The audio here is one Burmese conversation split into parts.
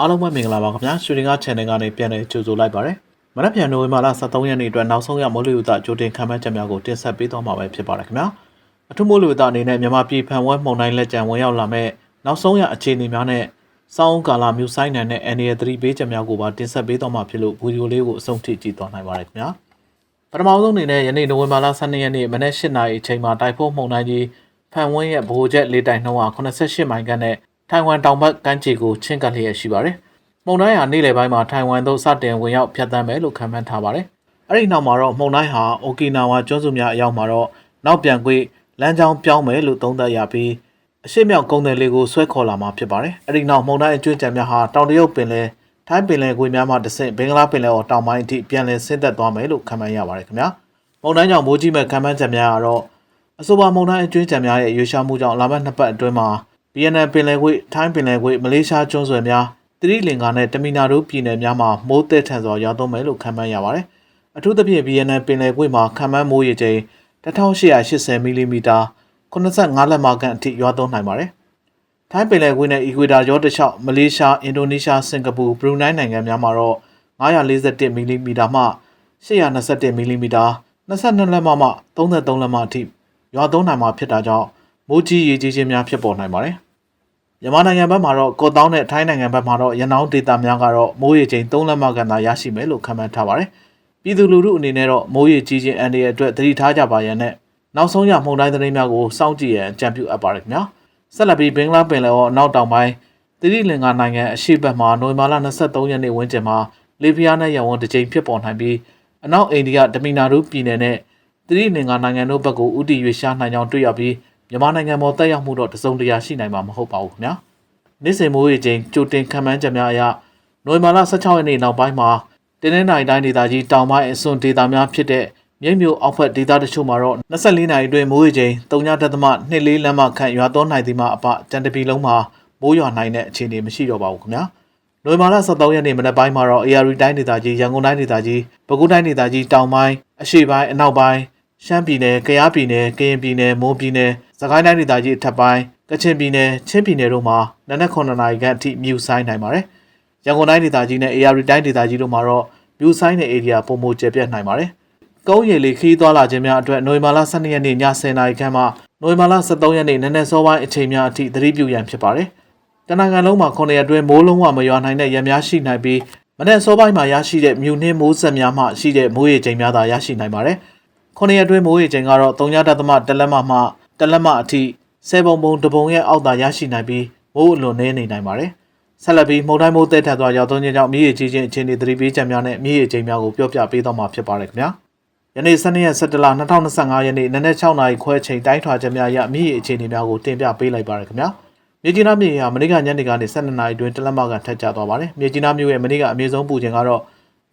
အားလုံးပဲမင်္ဂလာပါခင်ဗျာရွှေရင်ကား channel ကနေပြန်လည်ကြိုဆိုလိုက်ပါရစေမနက်ဖြန်နိုဝင်ဘာလ23ရက်နေ့အတွက်နောက်ဆုံးရမိုးလေဝသကြိုတင်ခန့်မှန်းချက်များကိုတင်ဆက်ပေးသွားမှာပဲဖြစ်ပါတယ်ခင်ဗျာအထူးမိုးလေဝသအနေနဲ့မြန်မာပြည်ဖန်ဝဲမှုန်တိုင်းလက်ကျန်ဝင်ရောက်လာမဲ့နောက်ဆုံးရအခြေအနေများနဲ့စောင်းကာလာမျိုးဆိုင်နိုင်တဲ့ NA 3ပေးချက်များကိုပါတင်ဆက်ပေးသွားမှာဖြစ်လို့ဗီဒီယိုလေးကိုအဆုံးထိကြည့်သွားနိုင်ပါတယ်ခင်ဗျာပထမဆုံးအနေနဲ့ယနေ့နိုဝင်ဘာလ12ရက်နေ့မနက်8:00နာရီအချိန်မှာတိုင်ဖွန်းမှုန်တိုင်းကြီးဖန်ဝင်းရဲ့ဗဟိုချက်လေတိုင်နှုန်းဟာ88မိုင်ခန့်နဲ့ ထိုင်ဝမ်တောင်ဘက်ကမ်းခြေကိုချင်းကပ်လျက်ရှိပါတယ်။မုန်တိုင်းဟာနေ့လယ်ပိုင်းမှာထိုင်ဝမ်သို့စတင်ဝင်ရောက်ဖြတ်သန်းမယ်လို့ခန့်မှန်းထားပါတယ်။အဲ့ဒီနောက်မှာတော့မုန်တိုင်းဟာအိုကီနာဝါကျွန်းစုများအရောက်မှာတော့နောက်ပြန်ကွေ့လမ်းကြောင်းပြောင်းမယ်လို့သုံးသပ်ရပြီးအရှိမြောက်ကုန်းတယ်လေးကိုဆွဲခေါ်လာမှာဖြစ်ပါတယ်။အဲ့ဒီနောက်မုန်တိုင်းအကျွမ်းကြံများဟာတောင်တရုတ်ပင်လယ်ထိုင်းပင်လယ်ကွေ့များမှတဆင့်ဘင်္ဂလားပင်လယ်အော်တောင်ပိုင်းအထိပြန်လည်ဆင်းသက်သွားမယ်လို့ခန့်မှန်းရပါတယ်ခင်ဗျာ။မုန်တိုင်းကြောင့်မိုးကြီးမဲ့ခန့်မှန်းချက်များကတော့အဆိုပါမုန်တိုင်းအကျွမ်းကြံများရဲ့ရွေးရှားမှုကြောင့်လာမယ့်နှစ်ပတ်အတွင်းမှာ BNN ပင်လယ်ကွေ့ထိုင်းပင်လယ်ကွေ့မလေးရှားကျွန်းဆွယ်များသတိလင်္ကာနဲ့တမီနာတို့ပြည်နယ်များမှာမိုးသက်ထန်စွာရောက်သွန်းမယ်လို့ခန့်မှန်းရပါတယ်။အထူးသဖြင့် BNN ပင်လယ်ကွေ့မှာခန့်မှန်းမိုးရေချိန်1880မီလီမီတာ85လက်မခန့်အထိရွာသွန်းနိုင်ပါတယ်။ထိုင်းပင်လယ်ကွေ့နဲ့အီကွေတာရောတစ်လျှောက်မလေးရှားအင်ဒိုနီးရှားစင်ကာပူဘရူနိုင်းနိုင်ငံများမှာတော့941မီလီမီတာမှ821မီလီမီတာ22လက်မမှ33လက်မအထိရွာသွန်းနိုင်မှာဖြစ်တာကြောင့်မိုးကြီးရေကြီးခြင်းများဖြစ်ပေါ်နိုင်ပါတယ်။ မြန်မာနိုင်ငံဘက်မှာတော့ကော့တောင်းနဲ့ထိုင်းနိုင်ငံဘက်မှာတော့ရန်အောင်ဒေတာများကတော့မိုးရေချိန်3လက်မခန့်သာရရှိမယ်လို့ခန့်မှန်းထားပါတယ်။ပြည်သူလူထုအနေနဲ့တော့မိုးရေကြီးခြင်းအန္တရာယ်အတွက်သတိထားကြပါရန်နဲ့နောက်ဆုံးရမှုန်တိုင်းသတင်းများကိုစောင့်ကြည့်ရန်အကြံပြုအပ်ပါတယ်ခင်ဗျာ။ဆက်လက်ပြီးဘင်္ဂလားပင်လယ်အော်အနောက်တောင်ပိုင်းသတိလင်္ကာနိုင်ငံအရှေ့ဘက်မှာနိုဝင်ဘာလ23ရက်နေ့ဝန်းကျင်မှာလေပြင်းနဲ့ရဝန်းတစ်ကြိမ်ဖြစ်ပေါ်နိုင်ပြီးအနောက်အိန္ဒိယဒမီနာရူပြည်နယ်နဲ့သတိလင်္ကာနိုင်ငံတို့ဘက်ကိုဥတီရွေရှားနိုင်ကြောင်းတွေ့ရပြီး မြန်မာနိုင်ငံပေါ်တက်ရောက်မှုတော့တစုံတရာရှိနိုင်မှာမဟုတ်ပါဘူးခင်ဗျာနေ့စဉ်မိုးရေချိန်ကြိုတင်ခံမှန်းချက်များအရနိုဝင်ဘာလ16ရက်နေ့နောက်ပိုင်းမှာတင်းနှင်းနိုင်တိုင်းဒေသကြီးတောင်ပိုင်းအစွန်ဒေသများဖြစ်တဲ့မြိတ်မြို့အောက်ဖက်ဒေသတချို့မှာတော့24နာရီအတွင်းမိုးရေချိန်3.24လမ်းမခန့်ရွာသွန်းနိုင်သည်မှာအပကြံတပီလုံးမှာမိုးရွာနိုင်တဲ့အခြေအနေမရှိတော့ပါဘူးခင်ဗျာနိုဝင်ဘာလ23ရက်နေ့မနက်ပိုင်းမှာတော့ AR တိုင်းဒေသကြီးရန်ကုန်တိုင်းဒေသကြီးပဲခူးတိုင်းဒေသကြီးတောင်ပိုင်းအရှေ့ပိုင်းအနောက်ပိုင်း ရှမ်းပြည်နယ်၊ကယားပြည်နယ်၊ကရင်ပြည်နယ်၊မွန်ပြည်နယ်၊စကိုင်းတိုင်းဒေသကြီးအထက်ပိုင်းကချင်ပြည်နယ်၊ချင်းပြည်နယ်တို့မှာနနက်9နာရီခန့်အထိမြူဆိုင်နိုင်ပါတယ်။ရန်ကုန်တိုင်းဒေသကြီးနဲ့ AR တိုင်းဒေသကြီးတို့မှာတော့မြူဆိုင်တဲ့ area ပုံမကျပြတ်နိုင်ပါတယ်။ကုန်းရည်လေးခီးသွားလာခြင်းများအတွက်နိုဝင်ဘာလ12ရက်နေ့ည10:00နာရီခန့်မှနိုဝင်ဘာလ13ရက်နေ့နနက်စောပိုင်းအချိန်များအထိသတိပြုရန်ဖြစ်ပါတယ်။တနင်္ဂနွေလုံးမှာ9ရက်အတွင်းမိုးလုံးဝမရွာနိုင်တဲ့ရများရှိနိုင်ပြီးမနေ့စောပိုင်းမှာရရှိတဲ့မြူနှင်းမိုးဆက်များမှရှိတဲ့မိုးရေချိန်များသာရရှိနိုင်ပါတယ်။ ခုနှစ်ရက်အတွင်းမိုးရေချိန်ကတော့3.3တလက်မမှတလက်မအထိဆယ်ပုံပုံတပုံရဲ့အောက်သာရရှိနိုင်ပြီးမိုးအလွန်နည်းနေနိုင်ပါတယ်။ဆက်လက်ပြီးမုန်တိုင်းမိုးတဲထန်သွားရောက်သွန်းခြင်းကြောင့်မြေရေကြီးခြင်းအခြေအနေသတိပေးချက်များနဲ့မြေရေချိန်များကိုပြောပြပေးသွားမှာဖြစ်ပါတယ်ခင်ဗျာ။ယနေ့12ရက်17လ2025ရက်နေ့နနက်6နာရီခွဲချိန်တိုင်းထွာချက်များအရမြေရေအခြေအနေများကိုတင်ပြပေးလိုက်ပါရခင်ဗျာ။မြေကြီးနားမြေဟာမနေ့ကညနေကနေ12နာရီအတွင်းတလက်မကထက်ကျသွားပါတယ်။မြေကြီးနားမြို့ရဲ့မနေ့ကအမြင့်ဆုံးပူချိန်ကတော့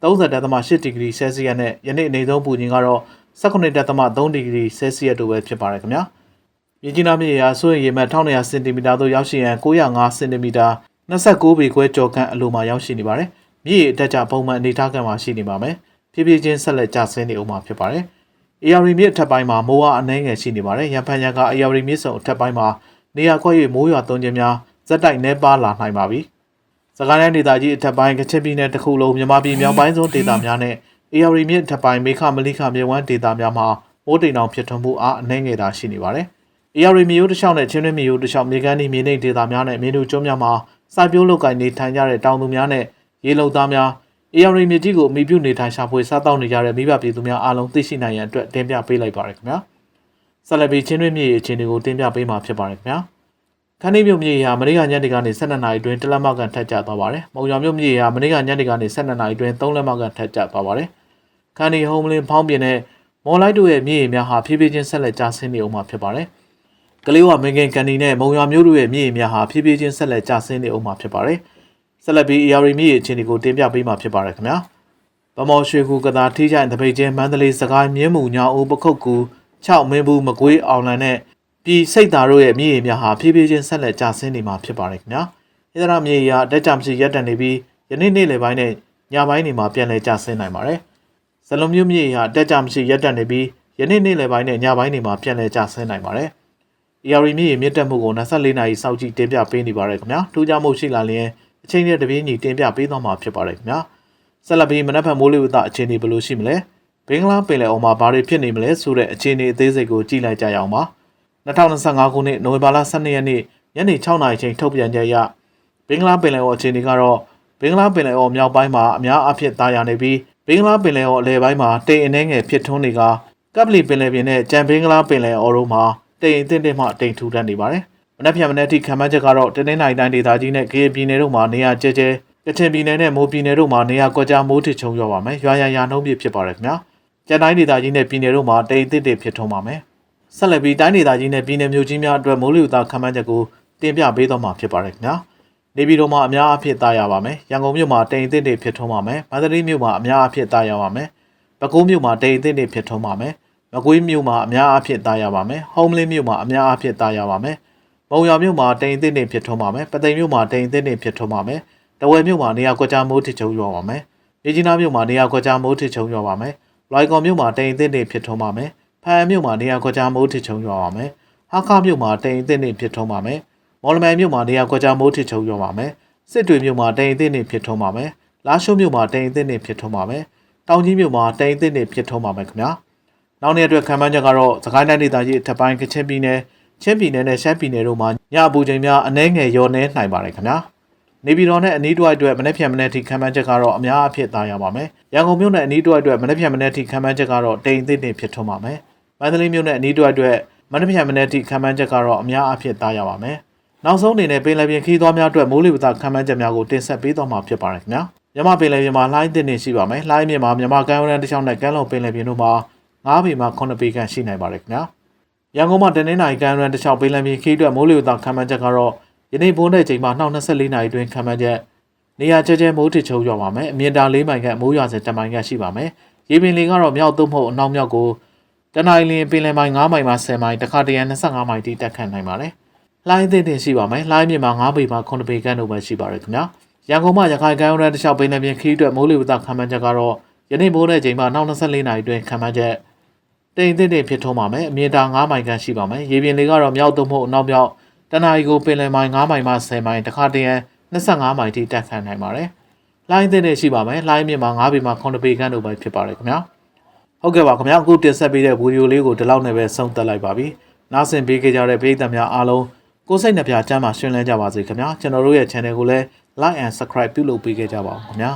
30.8ဒီဂရီဆဲလ်စီယပ်နဲ့ယနေ့အနေဆုံးပူချိန်ကတော့ 19.3ဒီဂရီဆဲလ်စီယပ်တို့ပဲဖြစ်ပါတယ်ခင်ဗျာ။မြေကြီးနားမြေရာဆိုရင်ရေမှတ်1200စင်တီမီတာသို့ရောက်ရှိရန်905စင်တီမီတာ29ပေခွဲကျော်ခန့်အလိုမှာရောက်ရှိနေပါတယ်။မြေရေအတက်ကြပုံမှန်အနေထားကမှာရှိနေပါမယ်။ဖြည်းဖြည်းချင်းဆက်လက်ကျဆင်းနေအောင်မှာဖြစ်ပါတယ်။ AR မြစ်အထက်ပိုင်းမှာမိုးအားအနှဲငယ်ရှိနေပါတယ်။ရန်ဖန်ရန်က AR မြစ်စုံအထက်ပိုင်းမှာနေရာခွဲ၍မိုးရွာသွန်းခြင်းများဇက်တိုက်နှဲပါလာနိုင်ပါပြီ။စကိုင်းတိုင်းဒေသကြီးအထက်ပိုင်းကချင်ပြည်နယ်တစ်ခုလုံးမြန်မာပြည်မြောက်ပိုင်းစွန်းဒေသများနဲ့ AR မြစ်ထပ်ပိုင်းမေခမလိခမြေဝမ်းဒေတာများမှာမိုးတိမ်တောင်ဖြစ်ထွန်းမှုအားအနှဲငယ်တာရှိနေပါတယ်။ AR မြေရိုးတစ်လျှောက်နဲ့ချင်းတွင်းမြေရိုးတစ်လျှောက်မြေကမ်းဒီမြေနိမ့်ဒေတာများနဲ့မြေနုကျွန်းများမှာစိုက်ပျိုးလုပ်ကိုင်နေထိုင်ကြတဲ့တောင်သူများနဲ့ရေလုံသားများ AR မြေကြီးကိုအမိပြုနေထိုင်ရှာဖွေစားတောက်နေကြတဲ့မိဘပြည်သူများအားလုံးသိရှိနိုင်ရန်အတွက်တင်ပြပေးလိုက်ပါရခင်ဗျာ။ဆက်လက်ပြီးချင်းတွင်းမြေအခြေအနေကိုတင်ပြပေးမှာဖြစ်ပါတယ်ခင်ဗျာ။ခန်းလေးမြို့မြေဟာမနေ့ကညနေကနေ12နာရီအတွင်းတလက်မကန်ထက်ကျသွားပါတယ်။မုံရွာမြို့မြေဟာမနေ့ကညနေကနေ12နာရီအတွင်း3လက်မကန်ထက်ကျသွားပါတယ်။ ခန်းဒီဟုံးမလင်းဖောင်းပြင်းနဲ့မော်လိုက်တို့ရဲ့မြေရေများဟာဖြည်းဖြည်းချင်းဆက်လက်ကျဆင်းနေအောင်မှာဖြစ်ပါတယ်။ကလေးဝမင်ကင်ကန်ဒီနဲ့မုံရွာမြို့တို့ရဲ့မြေရေများဟာဖြည်းဖြည်းချင်းဆက်လက်ကျဆင်းနေအောင်မှာဖြစ်ပါတယ်။ဆက်လက်ပြီး AR မြေရေအခြေအနေကိုတင်ပြပေးမှာဖြစ်ပါတယ်ခင်ဗျာ။ဗမော်ရွှေကူကသာထိချိုင်တပိတ်ချင်းမန္တလေးစကိုင်းမြင်းမူညောင်ဦးပခုတ်ကူ6မင်းဘူးမကွေးအောင်လန်နဲ့ပြည်စိတ်သားတို့ရဲ့မြေရေများဟာဖြည်းဖြည်းချင်းဆက်လက်ကျဆင်းနေမှာဖြစ်ပါတယ်ခင်ဗျာ။ဣဒရာမြေရေဟာအတက်ကြမရှိရပ်တန့်နေပြီးယနေ့နေ့လယ်ပိုင်းနဲ့ညပိုင်းတွေမှာပြန်လည်ကျဆင်းနိုင်ပါတယ်။ ဇလုံးမျိုးမြေရေဟာအတက်ကြမရှိရပ်တန့်နေပြီးယနေ့နေ့လယ်ပိုင်းနဲ့ညပိုင်းတွေမှာပြန်လည်ကျဆင်းနိုင်ပါတယ်။ AR မြေရေမြင့်တက်မှုကို24နာရီစောင့်ကြည့်တင်ပြပေးနေပါရခင်ဗျာ။ထူးခြားမှုရှိလာလျင်အချိန်နဲ့တပြေးညီတင်ပြပေးသွားမှာဖြစ်ပါတယ်ခင်ဗျာဆက်လက်ပြီးမနက်ဖြန်မိုးလေဝသအခြေအနေဘယ်လိုရှိမလဲဘင်္ဂလားပင်လယ်အော်မှာဘာတွေဖြစ်နေမလဲဆိုတဲ့အခြေအနေအသေးစိတ်ကိုကြည့်လိုက်ကြရအောင်ပါ2025ခုနှစ်နိုဝင်ဘာလ12ရက်နေ့ညနေ6နာရီချိန်ထုတ်ပြန်ချက်အရဘင်္ဂလားပင်လယ်အော်အခြေအနေကတော့ဘင်္ဂလားပင်လယ်အော်မြောက်ပိုင်းမှာအများအပြားတာယာနေပြီး ဘင်္ဂလားပင်လယ်အော်အလယ်ပိုင်းမှာတိမ်အနှဲငယ်ဖြစ်ထွန်းနေကကပ်ပလီပင်လယ်ပြင်နဲ့ကြံဘင်္ဂလားပင်လယ်အော်တို့မှာတိမ်အထင်းတစ်မှတိမ်ထူထပ်နေပါတယ်။မနက်ဖြန်မနေ့ထိခံမှန်းချက်ကတော့တနင်္လာရီတိုင်းဒေသကြီးနဲ့ကရင်ပြည်နယ်တို့မှာနေရာကျဲကျဲကချင်ပြည်နယ်နဲ့မိုးပြည်နယ်တို့မှာနေရာကွက်ကြားမိုးထစ်ချုံရွာပါမယ်။ရွာရရာနှုံးပြဖြစ်ပါတယ်ခင်ဗျာ။ကျန်တိုင်းဒေသကြီးနဲ့ပြည်နယ်တို့မှာတိမ်အထင်းတစ်ဖြစ်ထွန်းပါမယ်။ဆက်လက်ပြီးတိုင်းဒေသကြီးနဲ့ပြည်နယ်မြို့ကြီးများအတွက်မိုးလေဝသခံမှန်းချက်ကိုတင်ပြပေးသွားမှာဖြစ်ပါတယ်ခင်ဗျာ။ နေပြည်တော်မှာအများအဖြစ်သားရပါမယ်။ရန်ကုန်မြို့မှာတိမ်အထင်းတစ်ဖြစ်ထွန်းပါမယ်။မန္တလေးမြို့မှာအများအဖြစ်သားရပါမယ်။ပဲခူးမြို့မှာတိမ်အထင်းတစ်ဖြစ်ထွန်းပါမယ်။မကွေးမြို့မှာအများအဖြစ်သားရပါမယ်။ဟုံးမလင်းမြို့မှာအများအဖြစ်သားရပါမယ်။မုံရွာမြို့မှာတိမ်အထင်းတစ်ဖြစ်ထွန်းပါမယ်။ပသိမ်မြို့မှာတိမ်အထင်းတစ်ဖြစ်ထွန်းပါမယ်။တဝယ်မြို့မှာနေရာကွက်ကြားမိုးထစ်ချုံရွာပါမယ်။မြကြီးနားမြို့မှာနေရာကွက်ကြားမိုးထစ်ချုံရွာပါမယ်။လွိုင်ကော်မြို့မှာတိမ်အထင်းတစ်ဖြစ်ထွန်းပါမယ်။ဖားမြို့မှာနေရာကွက်ကြားမိုးထစ်ချုံရွာပါမယ်။ဟာခါမြို့မှာတိမ်အထင်းတစ်ဖြစ်ထွန်းပါမယ်။ မော်လမြိုင်မြို့မှာနေရာကွက်ကြားမိုးထစ်ချုံရွာပါမယ်။စစ်တွေမြို့မှာတိမ်အထင်းတစ်ဖြစ်ထွန်းပါမယ်။လာရှိုးမြို့မှာတိမ်အထင်းတစ်ဖြစ်ထွန်းပါမယ်။တောင်ကြီးမြို့မှာတိမ်အထင်းတစ်ဖြစ်ထွန်းပါမယ်ခင်ဗျာ။နောက်နေ့အတွက်ခံမှန်းချက်ကတော့စကိုင်းတိုင်းဒေသကြီးအထက်ပိုင်းကချင်ပြည်နယ်ချင်းပြည်နယ်နဲ့ရှမ်းပြည်နယ်တို့မှာညအပူချိန်များအနည်းငယ်လျော့နေနိုင်ပါတယ်ခင်ဗျာနေပြည်တော်နဲ့အနီးတစ်ဝိုက်အတွက်မနေ့ဖြန်မနေ့ထိခံမှန်းချက်ကတော့အများအဖြစ်သားရပါမယ်ရန်ကုန်မြို့နဲ့အနီးတစ်ဝိုက်အတွက်မနေ့ဖြန်မနေ့ထိခံမှန်းချက်ကတော့တိမ်အသစ်တင်ဖြစ်ထွန်းပါမယ်မန္တလေးမြို့နဲ့အနီးတစ်ဝိုက်အတွက်မနေ့ဖြန်မနေ့ထိခံမှန်းချက်ကတော့အများအဖြစ်သားရပါမယ် နောက်ဆုံးအနေနဲ့ပင်လယ်ပြင်ခီးသွွားများအတွက်မိုးလေဝသခံမှန်းချက်များကိုတင်ဆက်ပေးသွားမှာဖြစ်ပါတယ်ခင်ဗျာမြမပင်လယ်ပြင်မှာလှိုင်းတင်နေရှိပါမယ်လှိုင်းမြင်မှာမြမကမ်းဝရမ်းတစ်ချောင်းနဲ့ကမ်းလုံပင်လယ်ပြင်တို့မှာ9ပေမှ9ပေခန့်ရှိနိုင်ပါတယ်ခင်ဗျာရန်ကုန်မှာတနင်္လာရီကမ်းရန်တစ်ချောင်းပင်လယ်ပြင်ခီးအတွက်မိုးလေဝသခံမှန်းချက်ကတော့ယနေ့ဘုန်းတဲ့ချိန်မှာ24နာရီတွင်ခံမှန်းချက်နေရာကျကျမိုးထစ်ချုံရွာပါမယ်အမြင့်တာ၄မိုင်ခန့်မိုးရွာစတမိုင်ခန့်ရှိပါမယ်ရေပင်လေကတော့မြောက်သို့မဟုတ်အနောက်မြောက်ကိုတနင်္လာရီလင်ပင်လယ်မိုင်9မိုင်မှ10မိုင်တခါတရံ25မိုင်တိတက်ခတ်နိုင်ပါတယ် လှိုင်းသိတင်ရှိပါမယ်လှိုင်းမြင့်မှာ9ပေမှ9ပေခန့်တို့ပဲရှိပါတယ်ခင်ဗျာရန်ကုန်မှာရခိုင်ကမ်းရန်တစ်ချောင်းပင်လယ်ပြင်ခီးအတွက်မိုးလေဝသခံမှန်းချက်ကတော့ယနေ့မိုးတဲ့ချိန်မှာ24နာရီတွင်ခံမှန်းချက်တိမ်အထင်းတင်ဖြစ်ထုံးပါမယ်အမြင့်တာ9မိုင်ခန့်ရှိပါမယ်ရေပြင်လေးကတော့မြောက်သို့မဟုတ်အနောက်မြောက်တနအီကိုပင်လယ်မိုင်9မိုင်မှ10မိုင်တခါတရံ25မိုင်ထိတက်ခတ်နိုင်ပါတယ်လိုင်းတင်နေရှိပါမယ်လိုင်းမြင့်မှာ9ပေမှ9ပေခန့်တို့ပဲဖြစ်ပါတယ်ခင်ဗျာဟုတ်ကဲ့ပါခင်ဗျာအခုတင်ဆက်ပေးတဲ့ဗီဒီယိုလေးကိုဒီလောက်နဲ့ပဲဆုံးသက်လိုက်ပါပြီနားဆင်ပေးကြတဲ့ပရိသတ်များအားလုံး ကိုယ်စိတ်နှပြချမ်းသာရှင်လန်းကြပါစေခင်ဗျာကျွန်တော်တို့ရဲ့ channel ကိုလည်း like and subscribe ပြုလုပ်ပေးခဲ့ကြပါဦးခင်ဗျာ